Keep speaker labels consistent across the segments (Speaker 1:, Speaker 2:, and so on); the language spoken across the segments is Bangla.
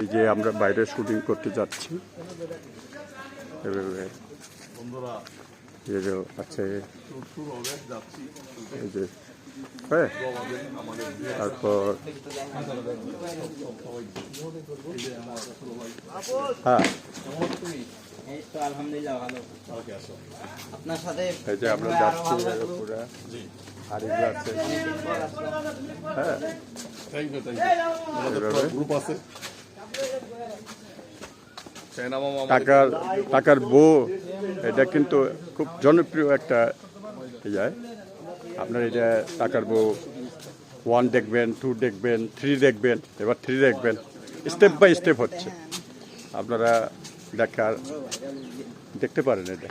Speaker 1: এই যে আমরা বাইরে শুটিং করতে যাচ্ছি। এভাবে। এই যে আছে। এই হ্যাঁ। তারপর হ্যাঁ।
Speaker 2: এই
Speaker 1: যে আমরা যাচ্ছি পুরা। আছে। হ্যাঁ?
Speaker 3: গ্রুপ আছে আমাদের
Speaker 1: টাকার টাকার বউ এটা কিন্তু খুব জনপ্রিয় একটা ইয়ে। আপনার এটা টাকার বউ ওয়ান দেখবেন টু দেখবেন থ্রি দেখবেন এবার থ্রি দেখবেন স্টেপ বাই স্টেপ হচ্ছে। আপনারা দেখার দেখতে পারেন এটা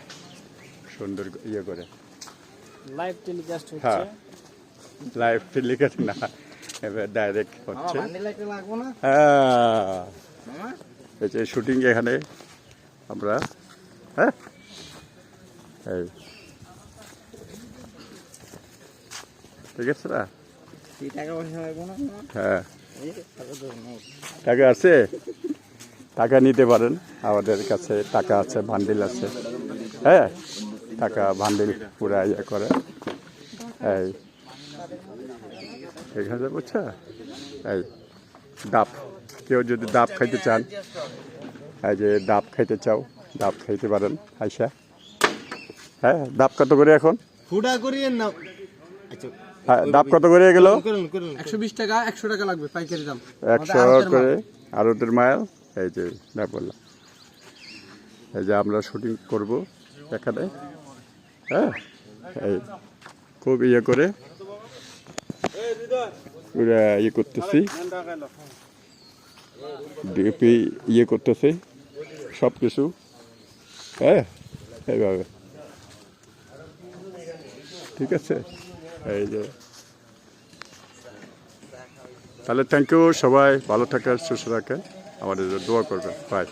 Speaker 1: সুন্দর ইয়ে করে।
Speaker 4: লাইভ টেলিকাস্ট
Speaker 1: হ্যাঁ
Speaker 4: হচ্ছে
Speaker 1: লাইভ টেলিকাস্ট না এবার ডাইরেক্ট হচ্ছে। হ্যাঁ এই যে শুটিং এখানে আমরা হ্যাঁ? এই। ঠিক আছে না? হ্যাঁ।
Speaker 2: টাকা
Speaker 1: আছে? টাকা নিতে পারেন। আমাদের কাছে টাকা আছে ভান্ডিল আছে। হ্যাঁ? টাকা ভান্ডিল পুরা ইয়ে করে। এই। এখানে বুঝছ এই। ডাব। কেউ যদি ডাব খাইতে চান এই যে ডাব খাইতে চাও ডাব খাইতে পারেন আইসা। হ্যাঁ ডাব কত করে এখন?
Speaker 5: করিয়ে না আচ্ছা
Speaker 1: হ্যাঁ ডাব কত করে গেল
Speaker 5: করুন করুন
Speaker 4: একশো বিশ টাকা একশো টাকা লাগবে পাইকারি দাম।
Speaker 1: একশো করে আরতের মাইল এই যে না বললাম। এই যে আমরা শুটিং করব এখানে। হ্যাঁ এই খুব ইয়ে করে পুরা ইয়ে করতেছি। ডিপি ইয়ে করতেছে। সব কিছু হ্যাঁ এইভাবে। ঠিক আছে। এই যে। তাহলে থ্যাংক ইউ সবাই। ভালো থাকেন, সুস্থ থাকেন। আমাদের দোয়া করবেন। বাই